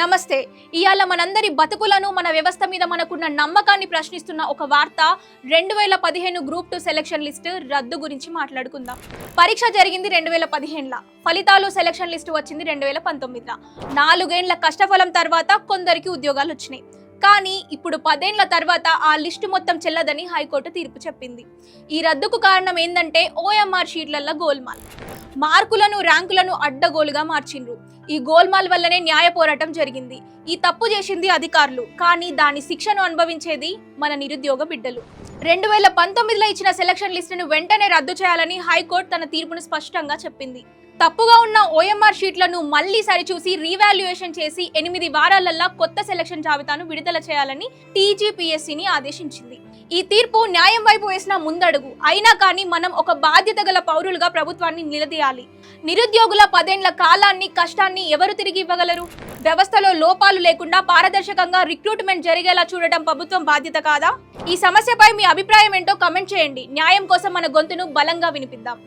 నమస్తే. ఇవాళ మనందరి బతుకులను మన వ్యవస్థ మీద మనకున్న నమ్మకాన్ని ప్రశ్నిస్తున్న ఒక వార్త రెండు వేల పదిహేను గ్రూప్ టూ సెలక్షన్ లిస్టు రద్దు గురించి మాట్లాడుకుందాం. పరీక్ష జరిగింది రెండు వేల పదిహేనుల ఫలితాలు సెలక్షన్ లిస్టు వచ్చింది రెండు వేల పంతొమ్మిదిలో నాలుగేండ్ల కష్టఫలం తర్వాత కొందరికి ఉద్యోగాలు వచ్చినాయి. కానీ ఇప్పుడు పదేండ్ల తర్వాత ఆ లిస్టు మొత్తం చెల్లదని హైకోర్టు తీర్పు చెప్పింది. ఈ రద్దుకు కారణం ఏంటంటే ఓఎంఆర్ షీట్లల్లో గోల్మాల్. మార్కులను ర్యాంకులను అడ్డగోలుగా మార్చిండ్రు. ఈ గోల్మాల్ వల్లనే న్యాయ పోరాటం జరిగింది. ఈ తప్పు చేసింది అధికారులు. కానీ దాని శిక్షను అనుభవించేది మన నిరుద్యోగ బిడ్డలు. రెండు వేల పంతొమ్మిదిలో ఇచ్చిన సెలక్షన్ లిస్టును వెంటనే రద్దు చేయాలని హైకోర్టు తన తీర్పును స్పష్టంగా చెప్పింది. తప్పుగా ఉన్న ఓఎంఆర్ షీట్లను మళ్ళీ సరిచూసి రీవాల్యుయేషన్ చేసి ఎనిమిది వారాలల్లా కొత్త సెలక్షన్ జాబితాను విడుదల చేయాలని టీజీపీఎస్సీని ఆదేశించింది. ఈ తీర్పు న్యాయం వైపు వేసిన ముందడుగు. అయినా కానీ మనం ఒక బాధ్యత గల పౌరులుగా ప్రభుత్వాన్ని నిలదీయాలి. నిరుద్యోగుల పదేండ్ల కాలాన్ని కష్టాన్ని ఎవరు తిరిగి ఇవ్వగలరు? వ్యవస్థలో లోపాలు లేకుండా పారదర్శకంగా రిక్రూట్మెంట్ జరిగేలా చూడటం ప్రభుత్వం బాధ్యత కాదా? ఈ సమస్యపై మీ అభిప్రాయం ఏంటో కమెంట్ చేయండి. న్యాయం కోసం మన గొంతును బలంగా వినిపిద్దాం.